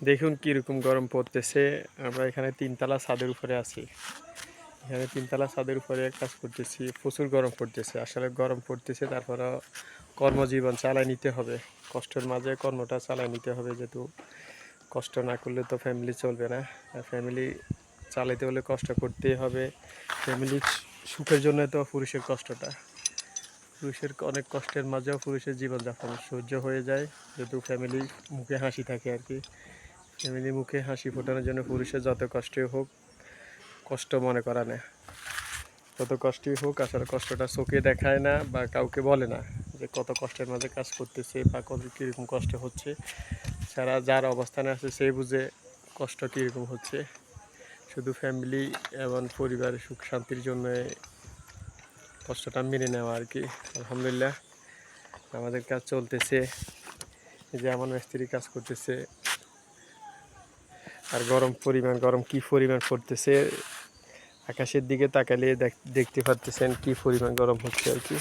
দেখুন কীরকম গরম পড়তেছে। আমরা এখানে তিনতলা ছাদের উপরে আছি। এখানে তিনতলা ছাদের উপরে কাজ করতেছি, প্রচুর গরম পড়তেছে। আসলে গরম পড়তেছে তারপরে কর্মজীবন চালায় নিতে হবে। কষ্টের মাঝে কর্মটা চালায় নিতে হবে, যেহেতু কষ্ট না করলে তো ফ্যামিলি চলবে না। আর ফ্যামিলি চালাইতে হলে কষ্ট করতেই হবে। ফ্যামিলি সুখের জন্য তো পুরুষের কষ্টটা। পুরুষের অনেক কষ্টের মাঝেও পুরুষের জীবনযাপন সহ্য হয়ে যায়, যেহেতু ফ্যামিলি মুখে হাসি থাকে আর কি। ফ্যামিলি মুখে হাসি ফোটানোর জন্য পুরুষের যত কষ্টই হোক, কষ্ট মনে করা না কত কষ্টই হোক আসলে কষ্টটা চোখে দেখায় না বা কাউকে বলে না যে কত কষ্টের মাঝে কাজ করতেছে বা কত কীরকম কষ্ট হচ্ছে। সারা যার অবস্থানে আছে সেই বুঝে কষ্ট কীরকম হচ্ছে। শুধু ফ্যামিলি এবং পরিবারের সুখ শান্তির জন্য কষ্টটা মেনে নেওয়া আর কি। আলহামদুলিল্লাহ, আমাদের কাজ চলতেছে। যে আমার মিস্ত্রি কাজ করতেছে আর গরম পরিমাণ, গরম কি পরিমাণ পড়তেছে? আকাশের দিকে তাকালে দেখ- দেখতে পারতেছেন কি পরিমাণ গরম হচ্ছে আর কি।